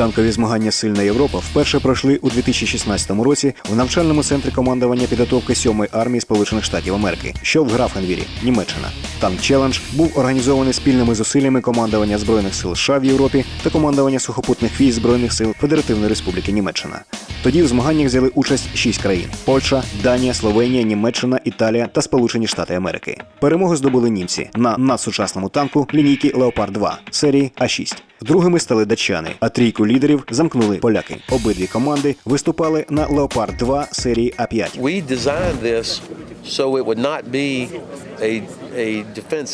Танкові змагання Сильна Європа вперше пройшли у 2016 році в навчальному центрі командування підготовки 7-ї армії Сполучених Штатів Америки, що в Графенвірі, Німеччина. Танк Челендж був організований спільними зусиллями командування збройних сил США в Європі та командування сухопутних військ збройних сил Федеративної Республіки Німеччина. Тоді в змаганнях взяли участь шість країн: Польща, Данія, Словенія, Німеччина, Італія та Сполучені Штати Америки. Перемогу здобули німці на надсучасному танку лінійки Леопард 2 серії А 6 Другими стали датчани, а трійку лідерів замкнули поляки. Обидві команди виступали на Леопард 2 серії А 5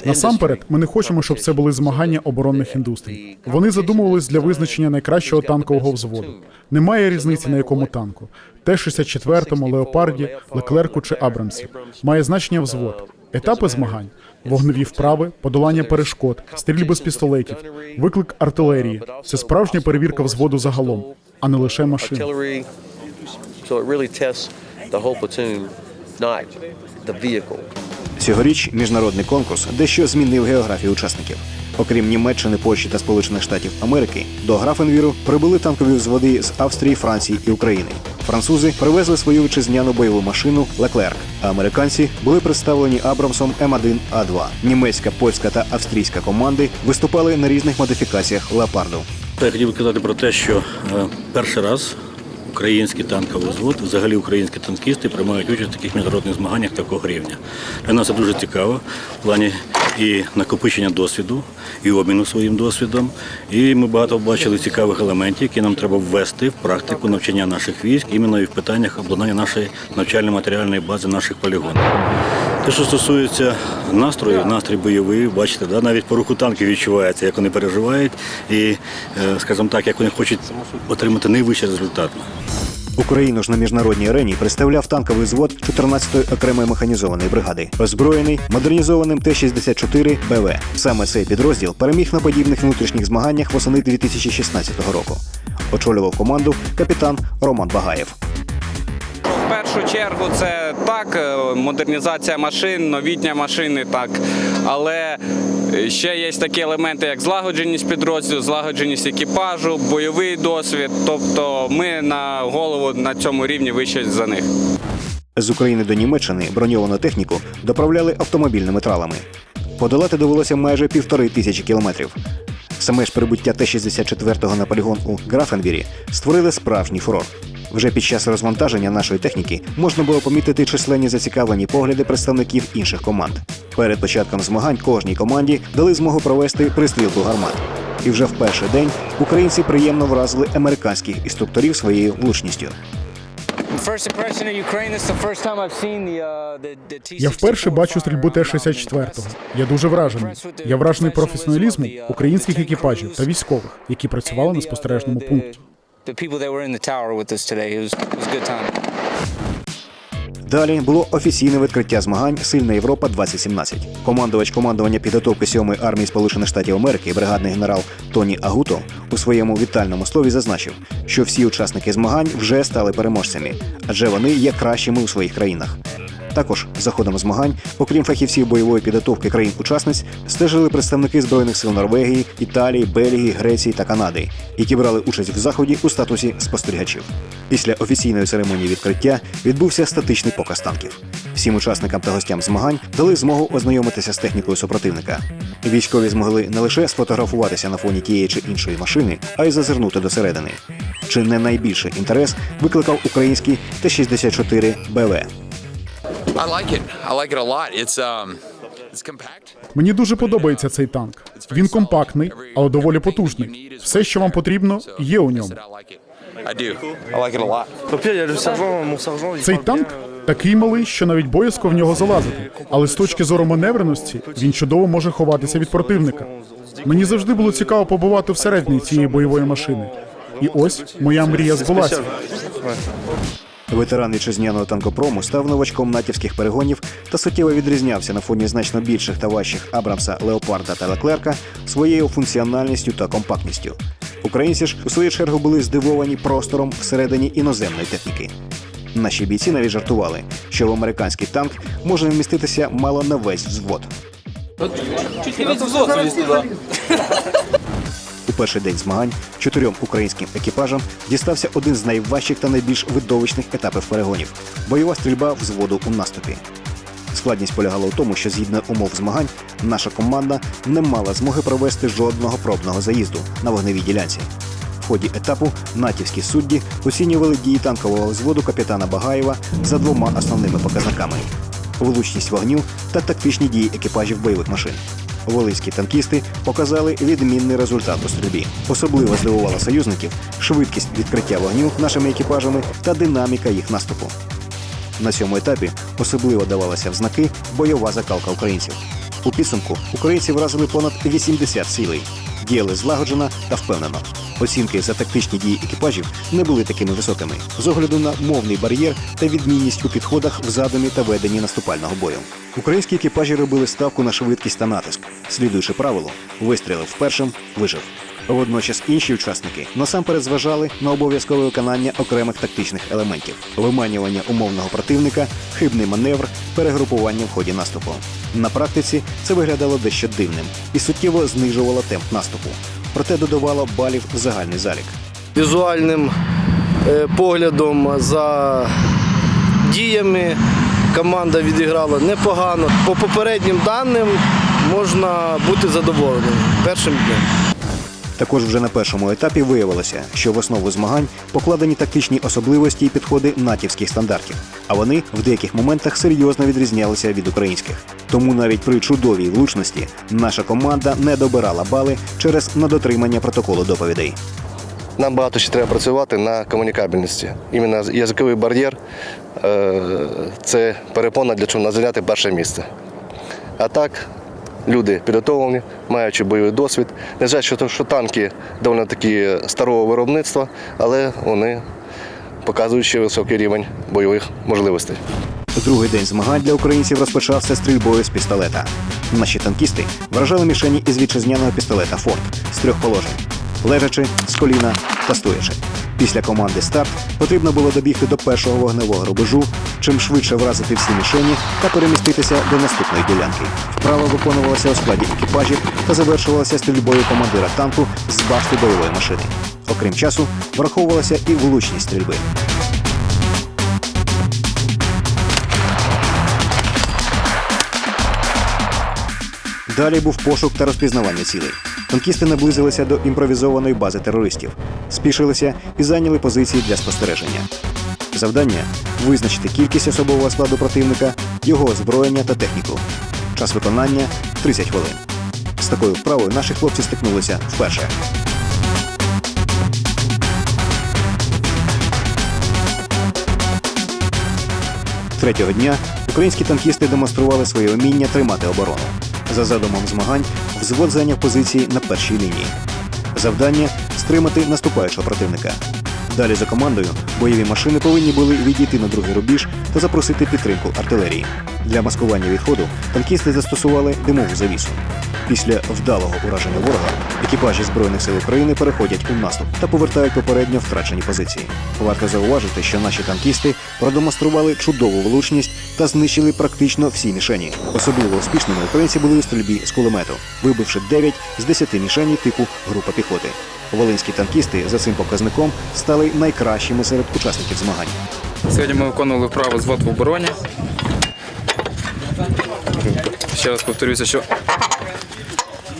Насамперед, ми не хочемо, щоб це були змагання оборонних індустрій. Вони задумувались для визначення найкращого танкового взводу. Немає різниці на якому танку. Т-64, Леопарді, Леклерку чи Абрамсі. Має значення взвод. Етапи змагань: вогневі вправи, подолання перешкод, стрільби з пістолетів, виклик артилерії. Це справжня перевірка взводу загалом, а не лише машин. Not the vehicle. Цьогоріч міжнародний конкурс дещо змінив географію учасників. Окрім Німеччини, Польщі та Сполучених Штатів Америки, до Графенвіру прибули танкові взводи з Австрії, Франції і України. Французи привезли свою вітчизняну бойову машину Леклерк, а американці були представлені Абрамсом М1 А2. Німецька, польська та австрійська команди виступали на різних модифікаціях леопарду. Я хотів би казати про те, що е, перший раз український танковий взвод, взагалі українські танкісти приймають участь в таких міжнародних змаганнях такого рівня. Для нас це дуже цікаво в плані і накопичення досвіду, і обміну своїм досвідом. І ми багато бачили цікавих елементів, які нам треба ввести в практику навчання наших військ, іменно і в питаннях обладнання нашої навчально-матеріальної бази наших полігонів. Те, що стосується настрою, настрій бойовий, бачите, да, навіть по руху танків відчувається, як вони переживають, і, е, скажімо так, як вони хочуть отримати найвищий результат. Україну ж на міжнародній арені представляв танковий взвод 14-ї окремої механізованої бригади, озброєний модернізованим Т-64 БВ. Саме цей підрозділ переміг на подібних внутрішніх змаганнях восени 2016 року. Очолював команду капітан Роман Багаєв. Першу чергу це так, е, модернізація машин, новітня машини, так. Але ще є такі елементи, як злагодженість підрозділу, злагодженість екіпажу, бойовий досвід. Тобто ми на голову на цьому рівні вище за них. З України до Німеччини броньовану техніку доправляли автомобільними тралами. Подолати довелося майже півтори тисячі кілометрів. Саме ж прибуття Т-64 на полігон у Графенвірі створили справжній фурор. Вже під час розвантаження нашої техніки можна було помітити численні зацікавлені погляди представників інших команд. Перед початком змагань кожній команді дали змогу провести пристрілку гармат. І вже в перший день українці приємно вразили американських інструкторів своєю влучністю. Uh, the, the T-64 Я вперше бачу стрільбу firearm out in the Т-64. US. Я дуже вражений. Я вражений професіоналізмом українських екіпажів та військових, які працювали на спостережному пункті. The people that were in the tower with us today. It was, it was a good time. Далі було офіційне відкриття змагань Сильна Європа 2017. Командувач командування підготовки 7-ї армії Сполучених Штатів Америки, бригадний генерал Тоні Агуто у своєму вітальному слові зазначив, що всі учасники змагань вже стали переможцями, адже вони є кращими у своїх країнах. Також за ходом змагань, окрім фахівців бойової підготовки країн-учасниць, стежили представники збройних сил Норвегії, Італії, Бельгії, Греції та Канади, які брали участь в заході у статусі спостерігачів. Після офіційної церемонії відкриття відбувся статичний показ танків. Всім учасникам та гостям змагань дали змогу ознайомитися з технікою супротивника. Військові змогли не лише сфотографуватися на фоні тієї чи іншої машини, а й зазирнути до середини. Чи не найбільший інтерес викликав український Т-64 БВ. Мені дуже подобається цей танк. Він компактний, але доволі потужний. Все, що вам потрібно, є у ньому. Il Цей танк такий малий, що навіть боязко в нього залазити. Але з точки зору маневреності він чудово може ховатися від противника. Мені завжди було цікаво побувати всередині цієї бойової машини. І ось моя мрія збулася. Ветеран вітчизняного танкопрому став новачком натівських перегонів та суттєво відрізнявся на фоні значно більших та важчих Абрамса, Леопарда та Леклерка своєю функціональністю та компактністю. Українці ж у свою чергу були здивовані простором всередині іноземної техніки. Наші бійці навіть жартували, що в американський танк може вміститися мало на весь взвод. Перший день змагань чотирьом українським екіпажам дістався один з найважчих та найбільш видовищних етапів перегонів бойова стрільба взводу у наступі. Складність полягала у тому, що згідно умов змагань, наша команда не мала змоги провести жодного пробного заїзду на вогневій ділянці. В ході етапу натівські судді оцінювали дії танкового взводу капітана Багаєва за двома основними показниками: влучність вогню та тактичні дії екіпажів бойових машин. Волинські танкісти показали відмінний результат у стрільбі. Особливо здивувала союзників швидкість відкриття вогню нашими екіпажами та динаміка їх наступу. На цьому етапі особливо давалася в знаки бойова закалка українців. У підсумку українці вразили понад 80 цілей, діяли злагоджено та впевнено. Оцінки за тактичні дії екіпажів не були такими високими з огляду на мовний бар'єр та відмінність у підходах в задумі та веденні наступального бою. Українські екіпажі робили ставку на швидкість та натиск, слідуючи правилу, вистрілив першим, вижив. Водночас інші учасники насамперед зважали на обов'язкове виконання окремих тактичних елементів: виманювання умовного противника, хибний маневр, перегрупування в ході наступу. На практиці це виглядало дещо дивним і суттєво знижувало темп наступу, проте додавало балів в загальний залік. Візуальним е, поглядом за діями команда відіграла непогано. По попереднім даним можна бути задоволеним першим днем. Також вже на першому етапі виявилося, що в основу змагань покладені тактичні особливості і підходи натівських стандартів, а вони в деяких моментах серйозно відрізнялися від українських. Тому навіть при чудовій влучності наша команда не добирала бали через недотримання протоколу доповідей. Нам багато ще треба працювати на комунікабельності. Іменно язиковий бар'єр е, це перепона для чого зайняти перше місце. А так, люди підготовлені, маючи бойовий досвід. Не жаль, що, танки доволі таки старого виробництва, але вони показують ще високий рівень бойових можливостей. Другий день змагань для українців розпочався стрільбою з пістолета. Наші танкісти вражали мішені із вітчизняного пістолета Форд з трьох положень: лежачи, з коліна та стоячи. Після команди старт потрібно було добігти до першого вогневого рубежу, чим швидше вразити всі мішені та переміститися до наступної ділянки. Вправа виконувалася у складі екіпажів та завершувалася стрільбою командира танку з башти бойової машини. Окрім часу, враховувалася і влучність стрільби. Далі був пошук та розпізнавання цілей. Танкісти наблизилися до імпровізованої бази терористів, спішилися і зайняли позиції для спостереження. Завдання визначити кількість особового складу противника, його озброєння та техніку. Час виконання 30 хвилин. З такою вправою наші хлопці стикнулися вперше. Третього дня українські танкісти демонстрували своє вміння тримати оборону. За задумом змагань, взвод зайняв позиції на першій лінії. Завдання стримати наступаючого противника. Далі за командою бойові машини повинні були відійти на другий рубіж та запросити підтримку артилерії. Для маскування відходу танкісти застосували димову завісу. Після вдалого ураження ворога екіпажі Збройних сил України переходять у наступ та повертають попередньо втрачені позиції. Варто зауважити, що наші танкісти продемонстрували чудову влучність та знищили практично всі мішені. Особливо успішними українці були у стрільбі з кулемету, вибивши 9 з 10 мішені типу група піхоти. Волинські танкісти за цим показником стали найкращими серед учасників змагань. Сьогодні ми виконували вправу звод в обороні. Ще раз повторюся, що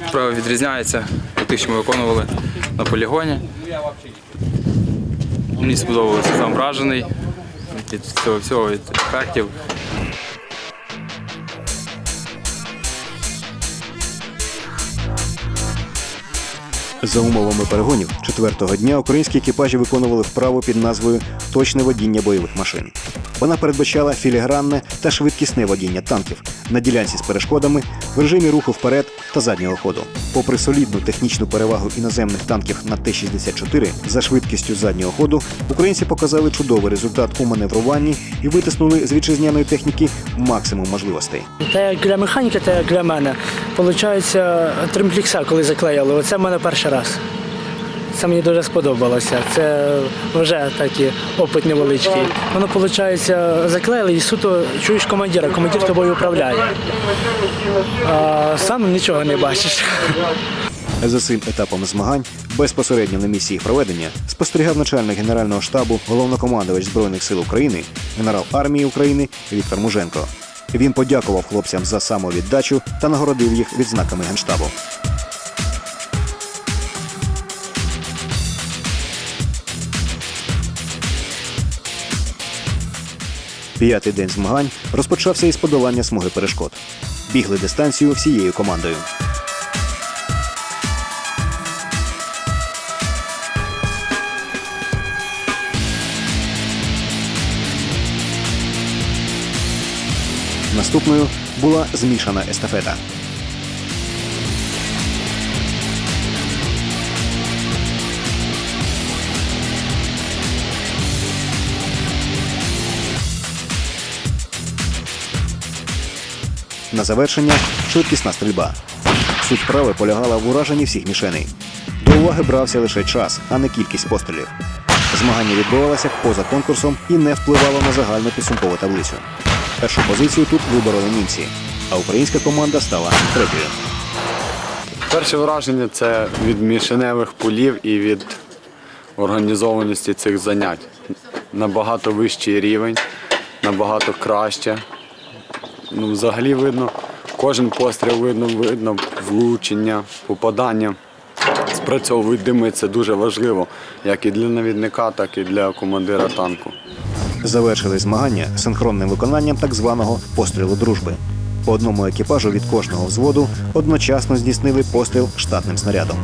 справа відрізняється від тих, що ми виконували на полігоні. Мені сподобалося сам вражений від цього всього, від ефектів. За умовами перегонів четвертого дня українські екіпажі виконували вправу під назвою Точне водіння бойових машин. Вона передбачала філігранне та швидкісне водіння танків на ділянці з перешкодами в режимі руху вперед та заднього ходу. Попри солідну технічну перевагу іноземних танків на Т-64 за швидкістю заднього ходу, українці показали чудовий результат у маневруванні і витиснули з вітчизняної техніки максимум можливостей. Як для механіки, як для мене. Получається, тримплікса, коли заклеїли, оце в мене перший раз. Це мені дуже сподобалося. Це вже такий опит невеличкий. Воно, виходить, заклеїли і суто чуєш командира, командир тобою управляє. А сам нічого не бачиш. За цим етапом змагань безпосередньо на місії проведення спостерігав начальник генерального штабу, головнокомандувач збройних сил України, генерал армії України Віктор Муженко. Він подякував хлопцям за самовіддачу та нагородив їх відзнаками генштабу. П'ятий день змагань розпочався із подолання смуги перешкод. Бігли дистанцію всією командою. Наступною була змішана естафета. На завершення швидкісна стрільба. Суть вправи полягала в ураженні всіх мішеней. До уваги брався лише час, а не кількість пострілів. Змагання відбувалося поза конкурсом і не впливало на загальну підсумкову таблицю. Першу позицію тут вибороли німці, а українська команда стала третьою. Перше враження це від мішеневих полів і від організованості цих занять. Набагато вищий рівень, набагато краще. Ну, взагалі видно, кожен постріл видно, видно влучення, попадання. Спрацьовують дими, це дуже важливо, як і для навідника, так і для командира танку. Завершили змагання синхронним виконанням так званого пострілу дружби. По одному екіпажу від кожного взводу одночасно здійснили постріл штатним снарядом.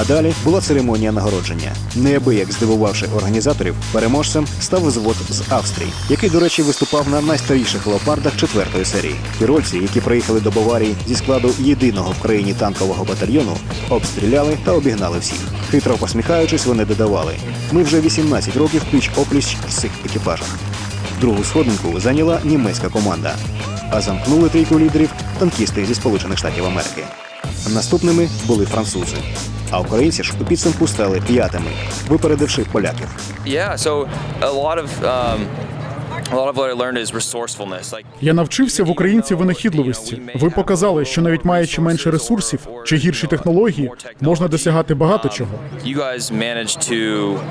А далі була церемонія нагородження. Неабияк здивувавши організаторів, переможцем став взвод з Австрії, який, до речі, виступав на найстаріших леопардах четвертої серії. Тірольці, які приїхали до Баварії зі складу єдиного в країні танкового батальйону, обстріляли та обігнали всіх. Хитро посміхаючись, вони додавали: ми вже 18 років пліч опліч в цих екіпажах. Другу сходинку зайняла німецька команда, а замкнули трійку лідерів танкісти зі Сполучених Штатів Америки. Наступними були французи. А українці ж у підсумку стали п'ятими, випередивши поляків. Yeah, so a lot of um, Я навчився в українців винахідливості. Ви показали, що навіть маючи менше ресурсів чи гірші технології, можна досягати багато чого. you guys managed to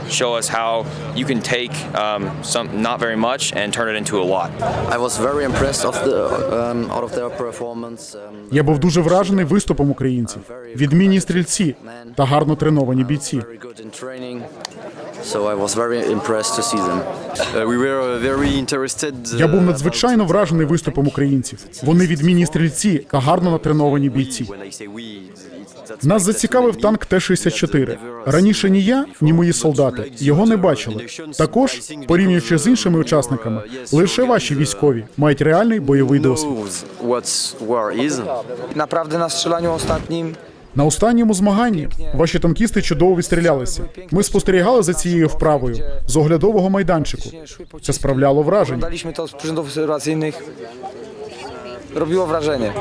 show us how you can take um, some not very much and turn it into a lot. I was very impressed of the um, out of their performance. Um, Я був дуже вражений виступом українців. Відмінні стрільці та гарно треновані бійці. very good in training. So I was very impressed to see them. we were very interested. Я був надзвичайно вражений виступом українців. Вони відмінні стрільці та гарно натреновані бійці. Нас зацікавив танк Т-64. Раніше ні я, ні мої солдати його не бачили. Також, порівнюючи з іншими учасниками, лише ваші військові мають реальний бойовий досвід. Naprawdę na strzelaniu ostatnim На останньому змаганні ваші танкісти чудово відстрілялися. Ми спостерігали за цією вправою з оглядового майданчику. Це справляло враження. to z przyrządów obserwacyjnych. Robiło wrażenie.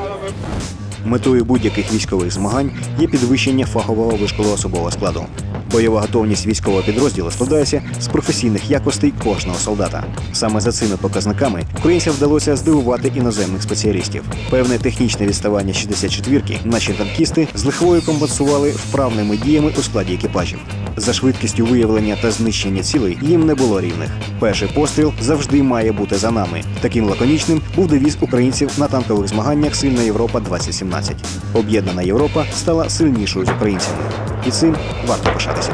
Метою будь-яких військових змагань є підвищення фахового вишколу особового складу. Бойова готовність військового підрозділу складається з професійних якостей кожного солдата. Саме за цими показниками українцям вдалося здивувати іноземних спеціалістів. Певне технічне відставання 64-ки наші танкісти з лихвою компенсували вправними діями у складі екіпажів. За швидкістю виявлення та знищення цілей їм не було рівних. Перший постріл завжди має бути за нами. Таким лаконічним був девіз українців на танкових змаганнях Сильна Європа 2017. Об'єднана Європа стала сильнішою з українцями, і цим варто пишатися.